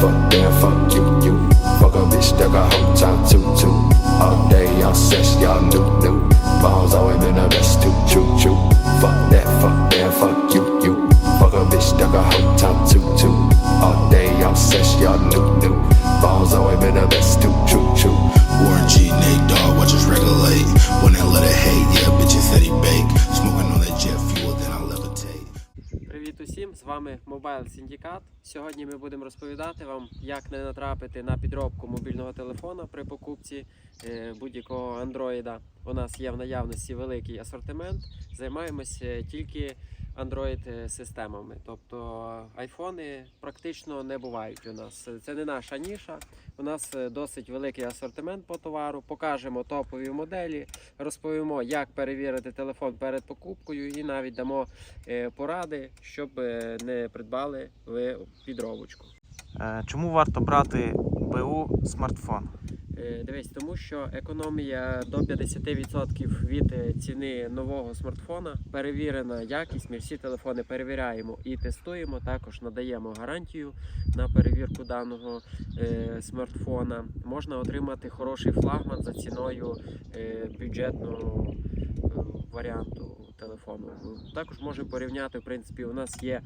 fuck that, fuck you, you. Fuck a bitch that got whole time too, too. All day, all sex, y'all new, new. Balls always been the best, too, choo, choo. Fuck that, fuck that, fuck you, you. Fuck a bitch that got whole time too, too. All day, all sex, y'all new, new. Balls always been the best, too, choo, choo. Warren G, Nate Dogg, watch us regulate. Вами Mobile Syndicate. Сьогодні ми будемо розповідати вам, як не натрапити на підробку мобільного телефона при покупці е, будь-якого андроїда. У нас є в наявності великий асортимент. Займаємося тільки Android системами. Тобто айфони практично не бувають у нас. Це не наша ніша. У нас е, досить великий асортимент по товару. Покажемо топові моделі, розповімо, як перевірити телефон перед покупкою, і навіть дамо е, поради, щоб е, не придбали ви підробочку. Чому варто брати БУ смартфон? Е, Дивись, тому що економія до 50% від е, ціни нового смартфона, перевірена якість. Ми всі телефони перевіряємо і тестуємо. Також надаємо гарантію на перевірку даного е, смартфона. Можна отримати хороший флагман за ціною е, бюджетного е, варіанту телефону. Також можемо порівняти. В принципі, у нас є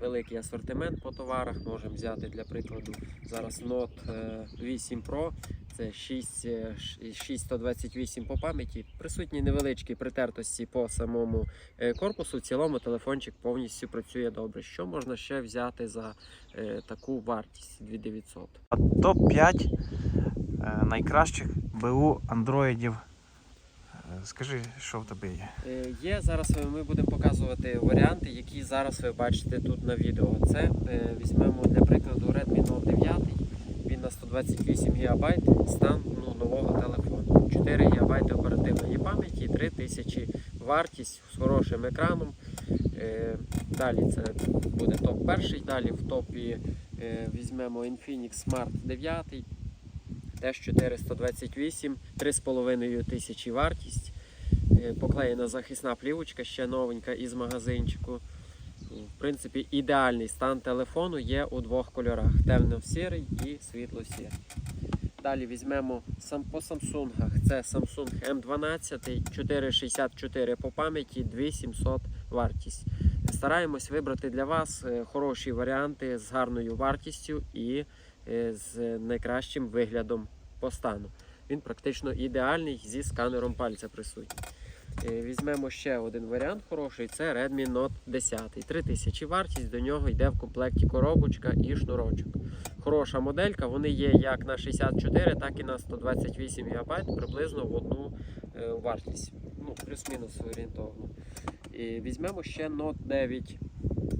великий асортимент по товарах. Можемо взяти для прикладу зараз Note е, 8 Pro. Це 6, е, 6128 по пам'яті. Присутні невеличкі притертості по самому е, корпусу. В цілому телефончик повністю працює добре. Що можна ще взяти за е, таку вартість 2900? Топ-5 е, найкращих БУ андроїдів. Скажи, що в тебе є? Е, Є зараз ми будемо показувати варіанти, які зараз ви бачите тут на відео. Це е, візьмемо для прикладу Redmi Note 9. Він на 128 ГБ стан ну, нового телефону. 4 ГБ оперативної пам'яті, 3000 вартість з хорошим екраном. Е, Далі це буде топ перший. Далі в топі візьмемо Infinix Smart 9. Теж 428, 3,5 тисячі вартість. Е, Поклеєна захисна плівочка, ще новенька із магазинчику. В принципі, ідеальний стан телефону є у двох кольорах: темно-сірий і світло-сірий. Далі візьмемо по Samsung. Це Samsung M12 464 по пам'яті 2700 вартість. Стараємось вибрати для вас е, хороші варіанти з гарною вартістю і е, з найкращим виглядом по стану. Він практично ідеальний зі сканером пальця присутній. Е, Візьмемо ще один варіант хороший, це Redmi Note 10. 3000 вартість, до нього йде в комплекті коробочка і шнурочок. Хороша моделька, вони є як на 64, так і на 128 ГБ, приблизно в одну е, вартість. Ну, плюс-мінус орієнтовно. І візьмемо ще Note 9.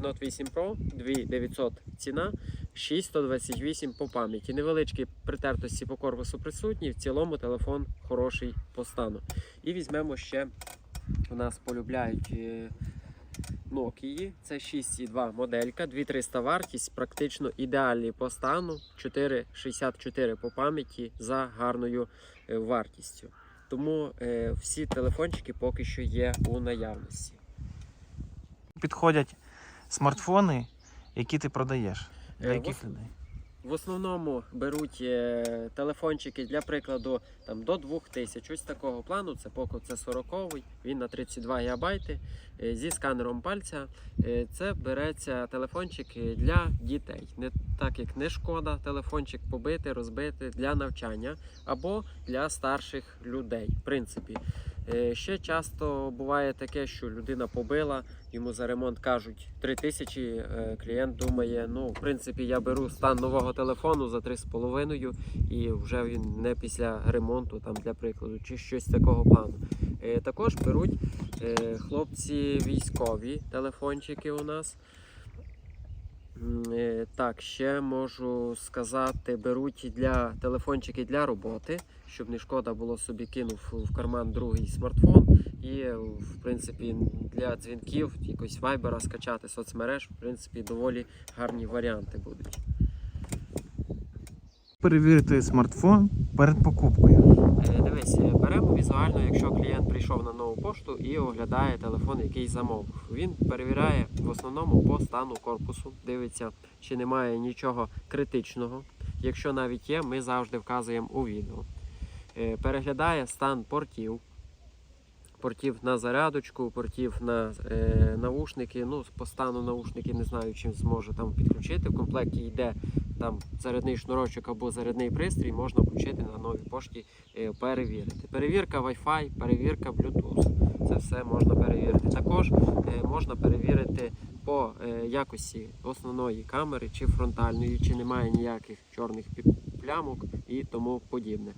Note 8 Pro, 2900 ціна, 6128 по пам'яті. Невеличкі притертості по корпусу присутні, в цілому телефон хороший по стану. І візьмемо ще, у нас полюбляють е, Nokia, це 6,2 моделька, 2300 вартість, практично ідеальний по стану, 4,64 по пам'яті за гарною е, вартістю. Тому е, всі телефончики поки що є у наявності. Підходять смартфони, які ти продаєш. Для яких людей? В основному беруть е, телефончики для прикладу там, до 2000. Ось такого плану. Це Poco C40, він на 32 ГБ е, зі сканером пальця. Е, Це береться телефончик для дітей. Не так як не шкода телефончик побити, розбити для навчання або для старших людей. В принципі. Е, Ще часто буває таке, що людина побила, йому за ремонт кажуть 3 тисячі. е, Клієнт думає, ну в принципі я беру стан нового телефону за 3,5 і вже він не після ремонту, там для прикладу, чи щось такого плану. Е, Також беруть хлопці військові телефончики у нас. Так, ще можу сказати, беруть для телефончики для роботи, щоб не шкода було собі кинув в карман другий смартфон. І, в принципі, для дзвінків якось вайбера скачати соцмереж, в принципі, доволі гарні варіанти будуть. перевірити смартфон перед покупкою. Е, Дивись, беремо візуально, якщо клієнт прийшов на нову пошту і оглядає телефон, який замовив. Він перевіряє в основному по стану корпусу, дивиться, чи немає нічого критичного. Якщо навіть є, ми завжди вказуємо у відео. Е, Переглядає стан портів, портів на зарядочку, портів на е, наушники. Ну, по стану наушники не знаю, чим зможе там підключити. В комплекті йде там зарядний шнурочок або зарядний пристрій, можна включити на новій пошті е, перевірити. Перевірка Wi-Fi, перевірка Bluetooth. Це все можна перевірити. Також е, можна перевірити по е, якості основної камери, чи фронтальної, чи немає ніяких чорних плямок і тому подібне.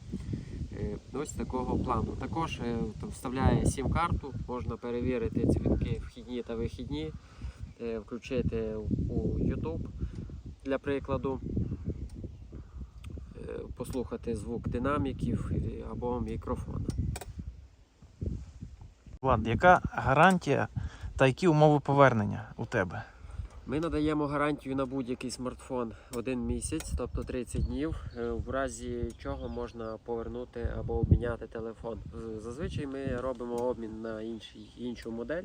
Е, Ось такого плану. Також е, там вставляє сім-карту, можна перевірити дзвінки вхідні та вихідні, е, включити у YouTube для прикладу, послухати звук динаміків або мікрофона. Влад, яка гарантія та які умови повернення у тебе? Ми надаємо гарантію на будь-який смартфон один місяць, тобто 30 днів, е, в разі чого можна повернути або обміняти телефон. Зазвичай ми робимо обмін на інший, іншу модель.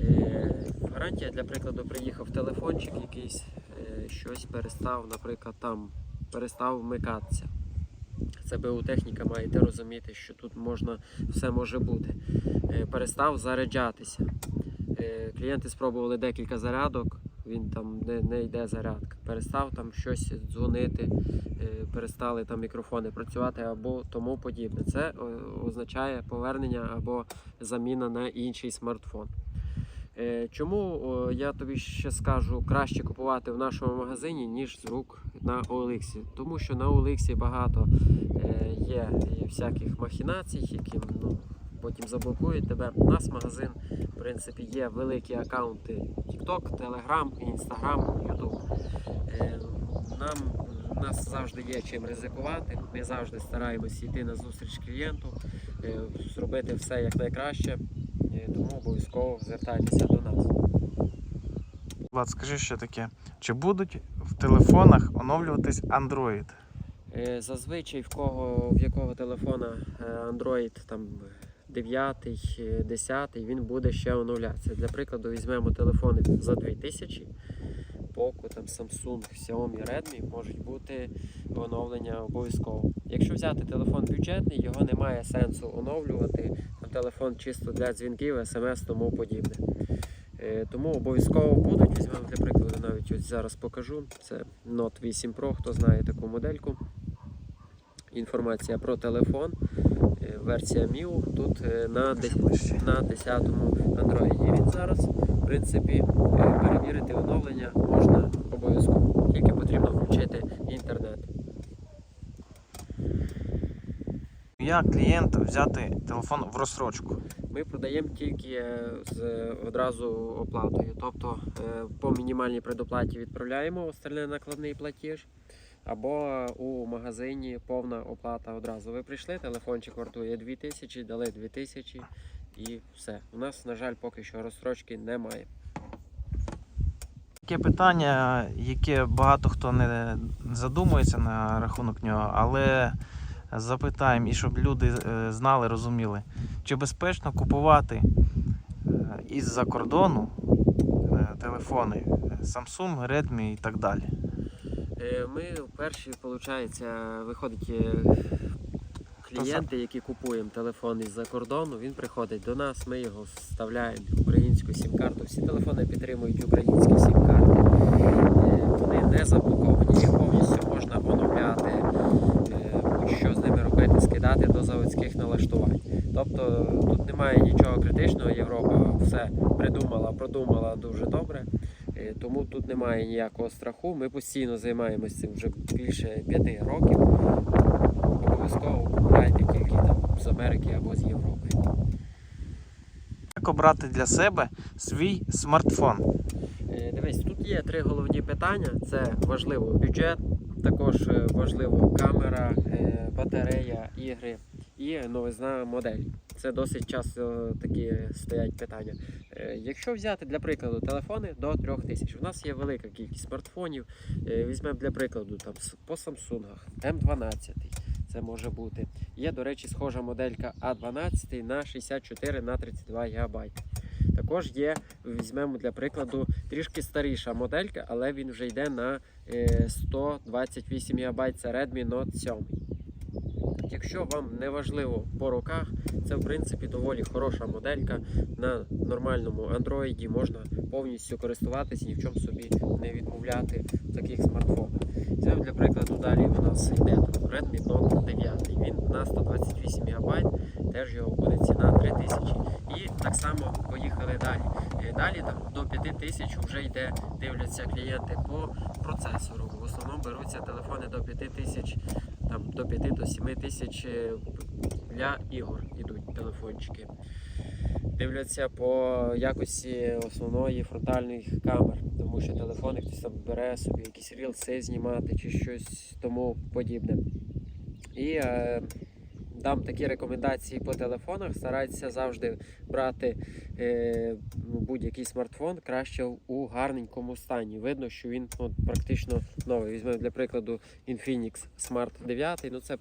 Е, Гарантія, для прикладу, приїхав телефончик якийсь, е, щось перестав, наприклад, там перестав вмикатися. Це БУ техніка, маєте розуміти, що тут можна все може бути. Перестав заряджатися. Клієнти спробували декілька зарядок, він там не, не йде зарядка. Перестав там щось дзвонити, е, перестали там мікрофони працювати або тому подібне. Це е, означає повернення або заміна на інший смартфон. Е, Чому я тобі ще скажу краще купувати в нашому магазині, ніж з рук на OLX? Тому що на OLX багато є всяких махінацій, які ну, потім заблокують тебе. У нас магазин, в принципі, є великі аккаунти TikTok, Telegram, Instagram, YouTube. Е, Нам у нас завжди є чим ризикувати. Ми завжди стараємося йти на зустріч клієнту, е, зробити все як найкраще. Е, Тому обов'язково звертайтеся до нас. Влад, скажи ще таке: чи будуть в телефонах оновлюватись Android? Зазвичай в кого в якого телефона Android там 9, е, 10, він буде ще оновлятися. Для прикладу, візьмемо телефони за 2000, Poco, там Samsung, Xiaomi, Redmi можуть бути оновлення обов'язково. Якщо взяти телефон бюджетний, його немає сенсу оновлювати. Там телефон чисто для дзвінків, смс, тому подібне. Е, Тому обов'язково будуть. Візьмемо для прикладу, навіть ось зараз покажу. Це Note 8 Pro, хто знає таку модельку. Інформація про телефон. Версія MIU тут е, на, дес- ближче. на 10-му Android. Він зараз, в принципі, е, перевірити оновлення можна обов'язково. Тільки потрібно включити інтернет. Як клієнт взяти телефон в розсрочку? Ми продаємо тільки е, з одразу оплатою. Тобто по мінімальній предоплаті відправляємо остальне накладний платіж. Або у магазині повна оплата одразу. Ви прийшли, телефончик вартує 2000, дали 2000 і все. У нас, на жаль, поки що розстрочки немає. Таке питання, яке багато хто не задумується на рахунок нього, але запитаємо, і щоб люди е, знали, розуміли, чи безпечно купувати е, із-за кордону е, телефони Samsung, Redmi і так далі. Е, Ми перші, виходить, виходить е, клієнти, які купуємо телефон із-за кордону, він приходить до нас, ми його вставляємо в українську сім-карту. Всі телефони підтримують українські сім-карти. Е, Вони не заблоковані, їх повністю можна оновляти, е, будь-що з ними робити, скидати до заводських налаштувань. Тобто тут немає нічого критичного, Європа все придумала, продумала дуже добре. Е, Тому тут немає ніякого страху. Ми постійно займаємося цим вже більше п'яти років. Обов'язково купуйте тільки там з Америки або з Європи. Як обрати для себе свій смартфон? Е, Дивись, тут є три головні питання: це важливо бюджет, також е, важливо камера, батарея, ігри і новизна моделі. це досить часто такі стоять питання. Е, Якщо взяти для прикладу телефони до 3000, у нас є велика кількість смартфонів. Е, Візьмемо для прикладу там по Samsung М12. Це може бути. Є, до речі, схожа моделька А12 на 64 на 32 ГБ. Також є, візьмемо для прикладу, трішки старіша моделька, але він вже йде на е, 128 ГБ. Це Redmi Note 7. Якщо вам не важливо по руках, це в принципі доволі хороша моделька. На нормальному Android можна повністю користуватись, ні в чому собі не відмовляти в таких смартфонах. Це для прикладу далі у нас йде Redmi Note 9. Він на 128 ГБ, теж його буде ціна 3000. І так само поїхали далі. Е, Далі там до 5000 вже йде, дивляться клієнти по процесору. В основному беруться телефони до 5000 там до 5 до 7 тисяч е, для ігор йдуть телефончики. Дивляться по якості основної фронтальних камер, тому що телефони хтось там бере собі якісь рілси знімати чи щось тому подібне. І е, дам такі рекомендації по телефонах. Старайтеся завжди брати е, будь-який смартфон краще у гарненькому стані. Видно, що він ну, практично новий. Візьмемо для прикладу Infinix Smart 9. Ну це,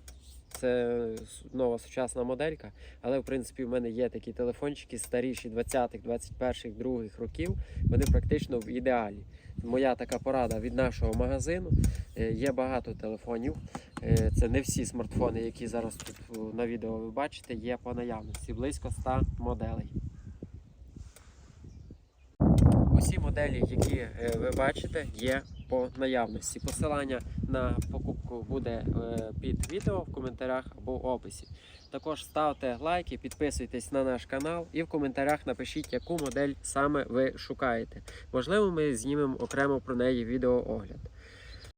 це нова сучасна моделька. Але в принципі в мене є такі телефончики старіші 20-х, 21-х, 2-х років. Вони практично в ідеалі. Моя така порада від нашого магазину. Е, Є багато телефонів. Е, Це не всі смартфони, які зараз тут на відео ви бачите, є по наявності. Близько 100 моделей. Усі моделі, які е, ви бачите, є по наявності. Посилання на покупку буде е, під відео в коментарях або в описі. Також ставте лайки, підписуйтесь на наш канал і в коментарях напишіть, яку модель саме ви шукаєте. Можливо, ми знімемо окремо про неї відеоогляд.